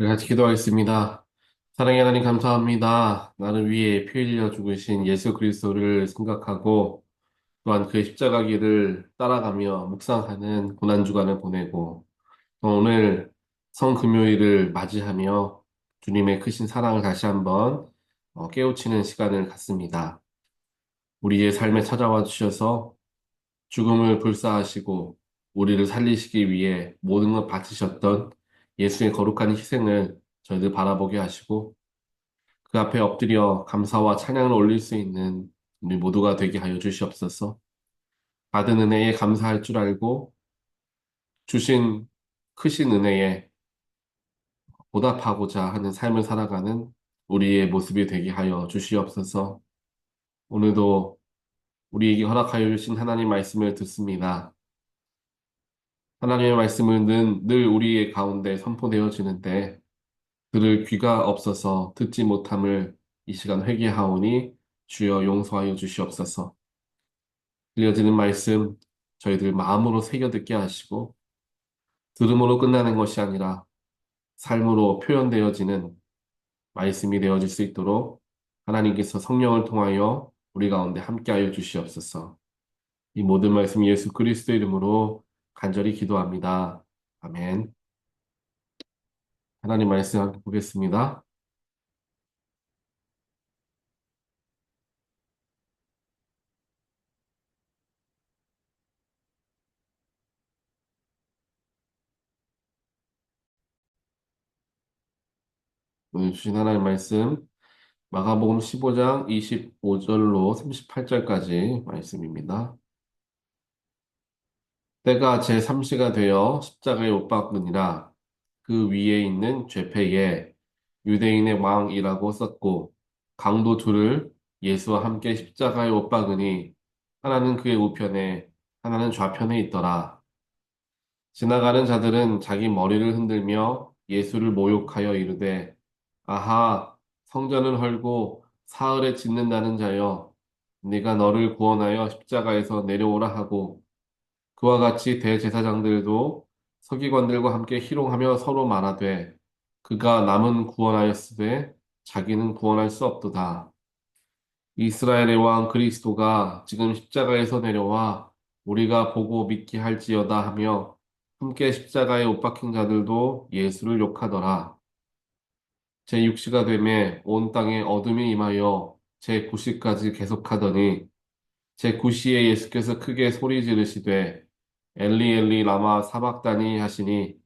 우리 같이 기도하겠습니다. 사랑의 하나님 감사합니다. 나를 위해 피 흘려 죽으신 예수 그리스도를 생각하고 또한 그의 십자가 길을 따라가며 묵상하는 고난 주간을 보내고 또 오늘 성금요일을 맞이하며 주님의 크신 사랑을 다시 한번 어, 깨우치는 시간을 갖습니다. 우리의 삶에 찾아와 주셔서 죽음을 불사하시고 우리를 살리시기 위해 모든 것 바치셨던 예수의 거룩한 희생을 저희들 바라보게 하시고 그 앞에 엎드려 감사와 찬양을 올릴 수 있는 우리 모두가 되게 하여 주시옵소서. 받은 은혜에 감사할 줄 알고 주신 크신 은혜에 보답하고자 하는 삶을 살아가는 우리의 모습이 되게 하여 주시옵소서. 오늘도 우리에게 허락하여 주신 하나님 말씀을 듣습니다. 하나님의 말씀은 늘, 늘 우리의 가운데 선포되어지는데 들을 귀가 없어서 듣지 못함을 이 시간 회개하오니 주여 용서하여 주시옵소서. 들려지는 말씀 저희들 마음으로 새겨 듣게 하시고 들음으로 끝나는 것이 아니라 삶으로 표현되어지는 말씀이 되어질 수 있도록 하나님께서 성령을 통하여 우리 가운데 함께하여 주시옵소서. 이 모든 말씀 예수 그리스도 이름으로 간절히 기도합니다. 아멘. 하나님 말씀 함께 보겠습니다. 오늘 주신 하나님 말씀 마가복음 15장 25절로 38절까지 말씀입니다. 때가 제3시가 되어 십자가에 못 박으니라 그 위에 있는 죄패에 유대인의 왕이라고 썼고 강도 둘을 예수와 함께 십자가에 못 박으니 하나는 그의 우편에 하나는 좌편에 있더라. 지나가는 자들은 자기 머리를 흔들며 예수를 모욕하여 이르되 아하 성전을 헐고 사흘에 짓는다는 자여 네가 너를 구원하여 십자가에서 내려오라 하고 그와 같이 대제사장들도 서기관들과 함께 희롱하며 서로 말하되 그가 남은 구원하였으되 자기는 구원할 수 없도다. 이스라엘의 왕 그리스도가 지금 십자가에서 내려와 우리가 보고 믿게 할지어다 하며 함께 십자가에 못 박힌 자들도 예수를 욕하더라. 제6시가 되매 온 땅에 어둠이 임하여 제9시까지 계속하더니 제9시에 예수께서 크게 소리 지르시되 엘리 엘리 라마 사박다니 하시니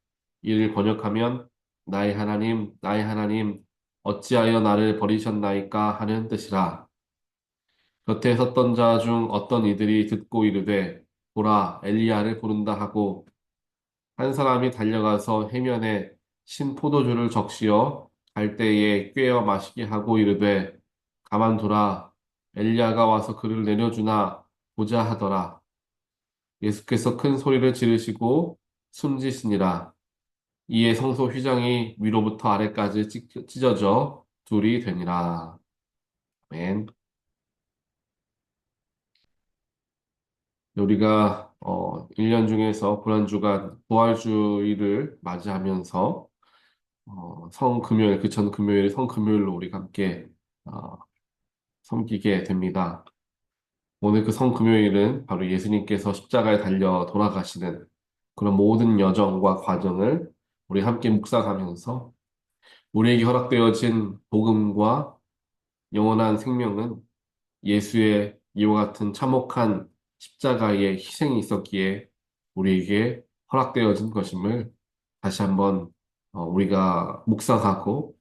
이를 번역하면 나의 하나님 나의 하나님 어찌하여 나를 버리셨나이까 하는 뜻이라. 곁에 섰던 자 중 어떤 이들이 듣고 이르되 보라 엘리야를 부른다 하고 한 사람이 달려가서 해면에 신 포도주를 적시어 갈대에 꿰어 마시게 하고 이르되 가만두라 엘리야가 와서 그를 내려주나 보자 하더라. 예수께서 큰 소리를 지르시고 숨지시니라. 이에 성소 휘장이 위로부터 아래까지 찢어져 둘이 되니라. 아멘. 우리가 어, 1년 중에서 고난주간 부활주의를 맞이하면서 어, 성금요일, 그 전 금요일 성금요일로 우리가 함께 어, 섬기게 됩니다. 오늘 그 성금요일은 바로 예수님께서 십자가에 달려 돌아가시는 그런 모든 여정과 과정을 우리 함께 묵상하면서 우리에게 허락되어진 복음과 영원한 생명은 예수의 이와 같은 참혹한 십자가의 희생이 있었기에 우리에게 허락되어진 것임을 다시 한번 어, 우리가 묵상하고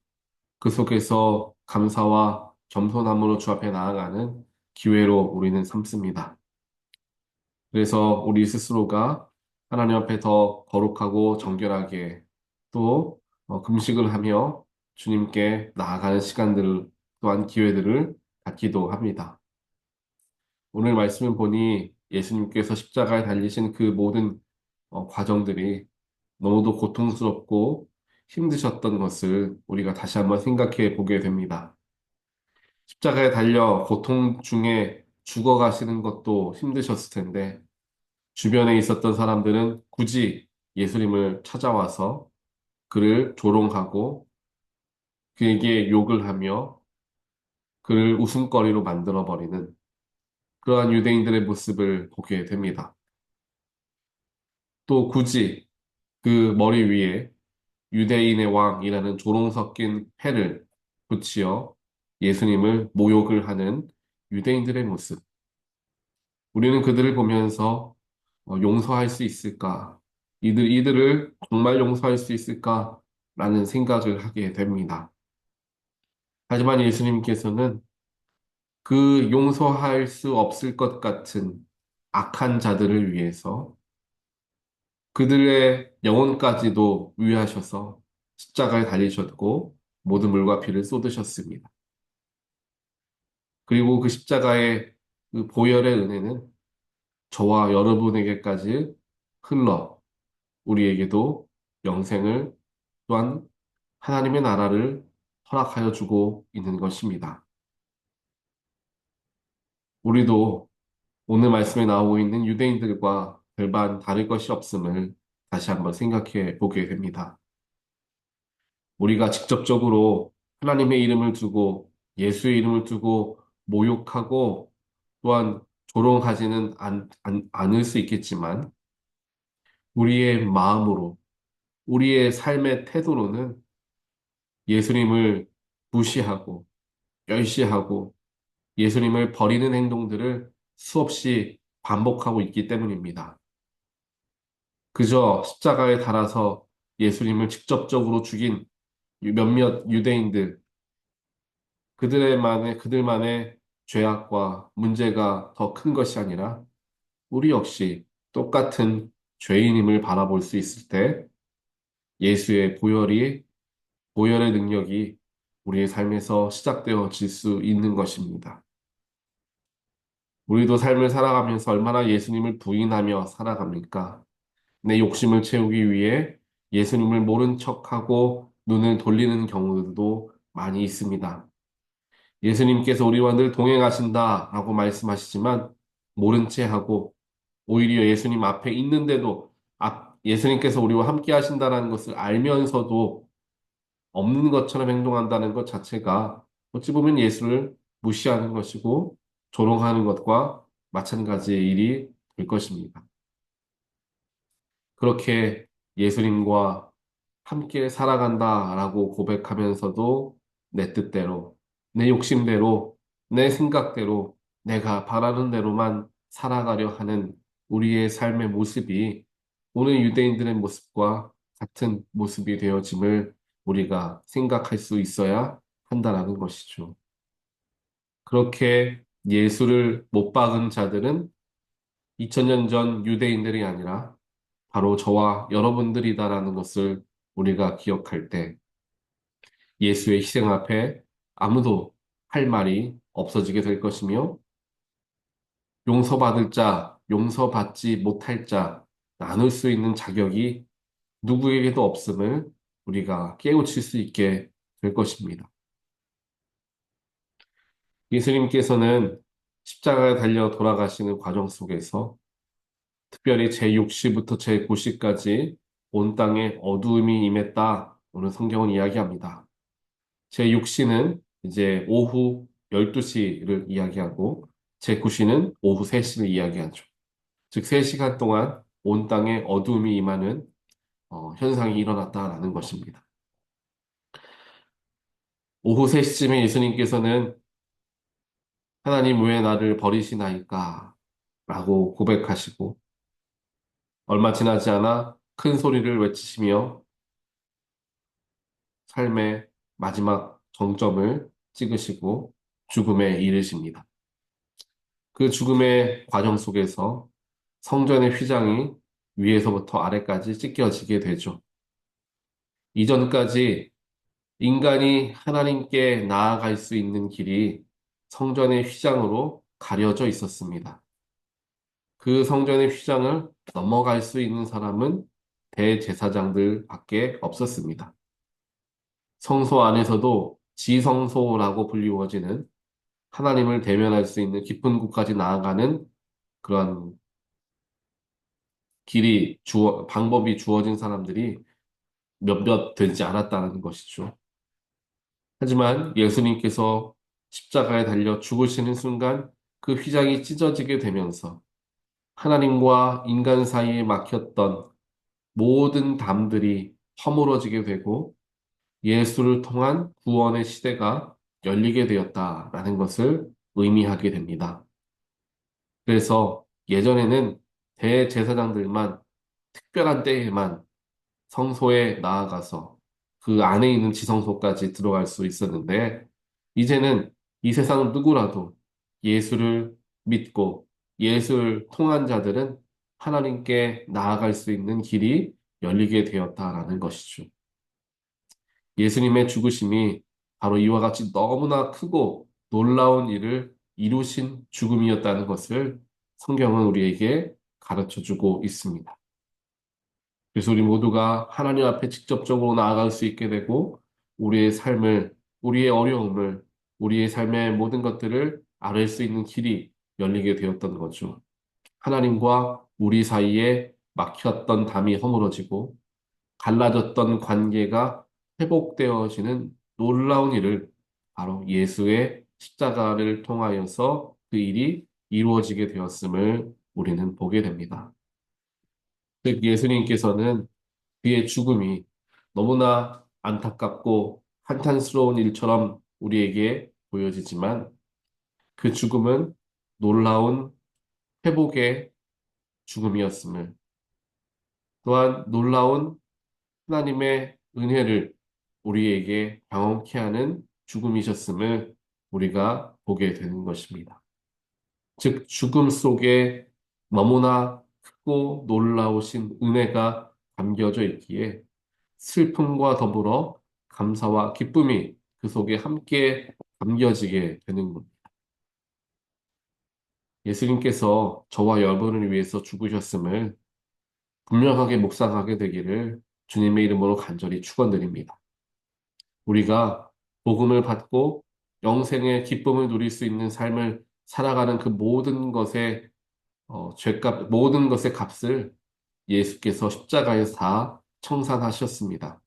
그 속에서 감사와 겸손함으로 주 앞에 나아가는 기회로 우리는 삼습니다. 그래서 우리 스스로가 하나님 앞에 더 거룩하고 정결하게 또 어, 금식을 하며 주님께 나아가는 시간들 또한 기회들을 갖기도 합니다. 오늘 말씀을 보니 예수님께서 십자가에 달리신 그 모든 어, 과정들이 너무도 고통스럽고 힘드셨던 것을 우리가 다시 한번 생각해 보게 됩니다. 십자가에 달려 고통 중에 죽어가시는 것도 힘드셨을 텐데, 주변에 있었던 사람들은 굳이 예수님을 찾아와서 그를 조롱하고 그에게 욕을 하며 그를 웃음거리로 만들어버리는 그러한 유대인들의 모습을 보게 됩니다. 또 굳이 그 머리 위에 유대인의 왕이라는 조롱 섞인 패를 붙이어 예수님을 모욕을 하는 유대인들의 모습. 우리는 그들을 보면서 어, 용서할 수 있을까? 이들, 이들을 정말 용서할 수 있을까? 라는 생각을 하게 됩니다. 하지만 예수님께서는 그 용서할 수 없을 것 같은 악한 자들을 위해서 그들의 영혼까지도 위하셔서 십자가에 달리셨고 모든 물과 피를 쏟으셨습니다. 그리고 그 십자가의 그 보혈의 은혜는 저와 여러분에게까지 흘러 우리에게도 영생을 또한 하나님의 나라를 허락하여 주고 있는 것입니다. 우리도 오늘 말씀에 나오고 있는 유대인들과 별반 다를 것이 없음을 다시 한번 생각해 보게 됩니다. 우리가 직접적으로 하나님의 이름을 두고 예수의 이름을 두고 모욕하고 또한 조롱하지는 않, 않, 않을 수 있겠지만 우리의 마음으로 우리의 삶의 태도로는 예수님을 무시하고 멸시하고 예수님을 버리는 행동들을 수없이 반복하고 있기 때문입니다. 그저 십자가에 달아서 예수님을 직접적으로 죽인 몇몇 유대인들, 그들만의, 그들만의 죄악과 문제가 더 큰 것이 아니라 우리 역시 똑같은 죄인임을 바라볼 수 있을 때 예수의 보혈이, 보혈의 능력이 우리의 삶에서 시작되어질 수 있는 것입니다. 우리도 삶을 살아가면서 얼마나 예수님을 부인하며 살아갑니까? 내 욕심을 채우기 위해 예수님을 모른 척하고 눈을 돌리는 경우도 많이 있습니다. 예수님께서 우리와 늘 동행하신다라고 말씀하시지만 모른 채 하고 오히려 예수님 앞에 있는데도 예수님께서 우리와 함께 하신다는 것을 알면서도 없는 것처럼 행동한다는 것 자체가 어찌 보면 예수를 무시하는 것이고 조롱하는 것과 마찬가지의 일이 될 것입니다. 그렇게 예수님과 함께 살아간다라고 고백하면서도 내 뜻대로, 내 욕심대로, 내 생각대로, 내가 바라는 대로만 살아가려 하는 우리의 삶의 모습이 오늘 유대인들의 모습과 같은 모습이 되어짐을 우리가 생각할 수 있어야 한다라는 것이죠. 그렇게 예수를 못 박은 자들은 2000년 전 유대인들이 아니라 바로 저와 여러분들이다라는 것을 우리가 기억할 때 예수의 희생 앞에 아무도 할 말이 없어지게 될 것이며 용서받을 자, 용서받지 못할 자, 나눌 수 있는 자격이 누구에게도 없음을 우리가 깨우칠 수 있게 될 것입니다. 예수님께서는 십자가에 달려 돌아가시는 과정 속에서 특별히 제6시부터 제9시까지 온 땅에 어두움이 임했다. 오늘 성경은 이야기합니다. 제6시는 이제 오후 12시를 이야기하고 제9시는 오후 3시를 이야기하죠. 즉 3시간 동안 온 땅에 어두움이 임하는 어, 현상이 일어났다라는 것입니다. 오후 3시쯤에 예수님께서는 하나님 왜 나를 버리시나이까? 라고 고백하시고 얼마 지나지 않아 큰 소리를 외치시며 삶의 마지막 정점을 찍으시고 죽음에 이르십니다. 그 죽음의 과정 속에서 성전의 휘장이 위에서부터 아래까지 찢겨지게 되죠. 이전까지 인간이 하나님께 나아갈 수 있는 길이 성전의 휘장으로 가려져 있었습니다. 그 성전의 휘장을 넘어갈 수 있는 사람은 대제사장들 밖에 없었습니다. 성소 안에서도 지성소라고 불리워지는 하나님을 대면할 수 있는 깊은 곳까지 나아가는 그런 길이 주어, 방법이 주어진 사람들이 몇몇 되지 않았다는 것이죠. 하지만 예수님께서 십자가에 달려 죽으시는 순간 그 휘장이 찢어지게 되면서 하나님과 인간 사이에 막혔던 모든 담들이 허물어지게 되고 예수를 통한 구원의 시대가 열리게 되었다라는 것을 의미하게 됩니다. 그래서 예전에는 대제사장들만 특별한 때에만 성소에 나아가서 그 안에 있는 지성소까지 들어갈 수 있었는데 이제는 이 세상 누구라도 예수를 믿고 예수를 통한 자들은 하나님께 나아갈 수 있는 길이 열리게 되었다라는 것이죠. 예수님의 죽으심이 바로 이와 같이 너무나 크고 놀라운 일을 이루신 죽음이었다는 것을 성경은 우리에게 가르쳐 주고 있습니다. 그래서 우리 모두가 하나님 앞에 직접적으로 나아갈 수 있게 되고 우리의 삶을, 우리의 어려움을, 우리의 삶의 모든 것들을 알을 수 있는 길이 열리게 되었던 거죠. 하나님과 우리 사이에 막혔던 담이 허물어지고 갈라졌던 관계가 회복되어지는 놀라운 일을 바로 예수의 십자가를 통하여서 그 일이 이루어지게 되었음을 우리는 보게 됩니다. 즉 예수님께서는 그의 죽음이 너무나 안타깝고 한탄스러운 일처럼 우리에게 보여지지만 그 죽음은 놀라운 회복의 죽음이었음을 또한 놀라운 하나님의 은혜를 우리에게 경험케 하는 죽음이셨음을 우리가 보게 되는 것입니다. 즉, 죽음 속에 너무나 크고 놀라우신 은혜가 담겨져 있기에 슬픔과 더불어 감사와 기쁨이 그 속에 함께 담겨지게 되는 겁니다. 예수님께서 저와 여러분을 위해서 죽으셨음을 분명하게 묵상하게 되기를 주님의 이름으로 간절히 축원드립니다. 우리가 복음을 받고 영생의 기쁨을 누릴 수 있는 삶을 살아가는 그 모든 것의 어, 죄값, 모든 것의 값을 예수께서 십자가에서 다 청산하셨습니다.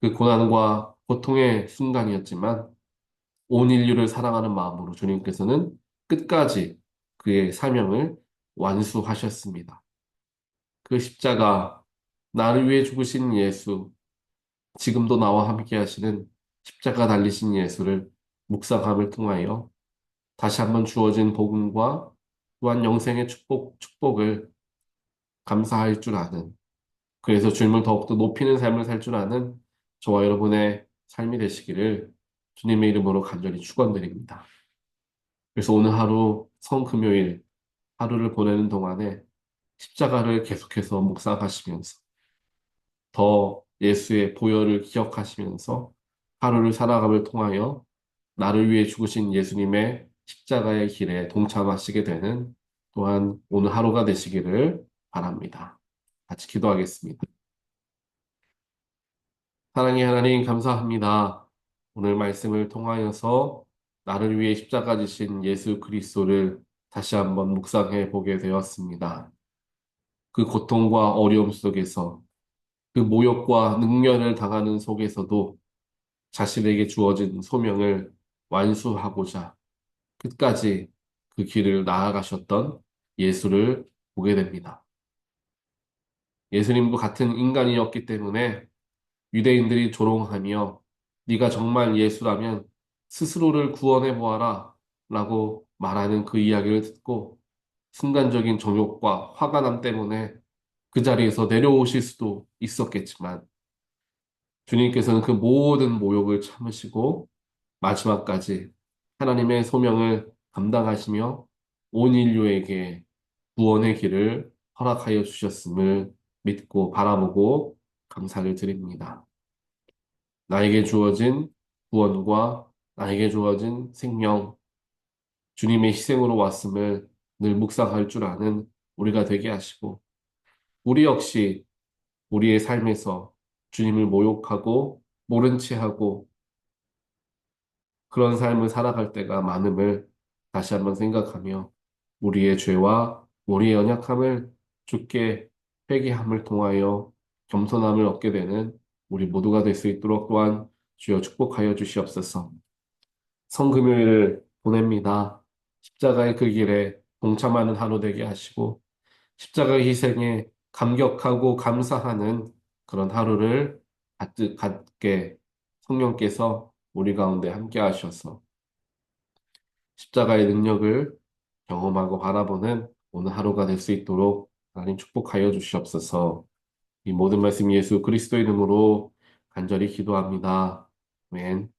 그 고난과 고통의 순간이었지만 온 인류를 사랑하는 마음으로 주님께서는 끝까지 그의 사명을 완수하셨습니다. 그 십자가, 나를 위해 죽으신 예수, 지금도 나와 함께 하시는 십자가 달리신 예수를 묵상함을 통하여 다시 한번 주어진 복음과 또한 영생의 축복, 축복을 감사할 줄 아는 그래서 주님을 더욱더 높이는 삶을 살 줄 아는 저와 여러분의 삶이 되시기를 주님의 이름으로 간절히 축원드립니다. 그래서 오늘 하루 성금요일 하루를 보내는 동안에 십자가를 계속해서 묵상하시면서 더 예수의 보혈을 기억하시면서 하루를 살아감을 통하여 나를 위해 죽으신 예수님의 십자가의 길에 동참하시게 되는 또한 오늘 하루가 되시기를 바랍니다. 같이 기도하겠습니다. 사랑의 하나님 감사합니다. 오늘 말씀을 통하여서 나를 위해 십자가 지신 예수 그리스도를 다시 한번 묵상해 보게 되었습니다. 그 고통과 어려움 속에서 그 모욕과 능멸을 당하는 속에서도 자신에게 주어진 소명을 완수하고자 끝까지 그 길을 나아가셨던 예수를 보게 됩니다. 예수님도 같은 인간이었기 때문에 유대인들이 조롱하며 네가 정말 예수라면 스스로를 구원해 보아라 라고 말하는 그 이야기를 듣고 순간적인 정욕과 화가 남 때문에 그 자리에서 내려오실 수도 있었겠지만 주님께서는 그 모든 모욕을 참으시고 마지막까지 하나님의 소명을 감당하시며 온 인류에게 구원의 길을 허락하여 주셨음을 믿고 바라보고 감사를 드립니다. 나에게 주어진 구원과 나에게 주어진 생명, 주님의 희생으로 왔음을 늘 묵상할 줄 아는 우리가 되게 하시고, 우리 역시 우리의 삶에서 주님을 모욕하고 모른 채 하고 그런 삶을 살아갈 때가 많음을 다시 한번 생각하며 우리의 죄와 우리의 연약함을 주께 회개함을 통하여 겸손함을 얻게 되는 우리 모두가 될 수 있도록 또한 주여 축복하여 주시옵소서. 성금요일을 보냅니다. 십자가의 그 길에 동참하는 하루 되게 하시고 십자가의 희생에 감격하고 감사하는 그런 하루를 갖- 갖게 성령께서 우리 가운데 함께 하셔서 십자가의 능력을 경험하고 바라보는 오늘 하루가 될 수 있도록 하나님 축복하여 주시옵소서. 이 모든 말씀 예수 그리스도 이름으로 간절히 기도합니다. 아멘.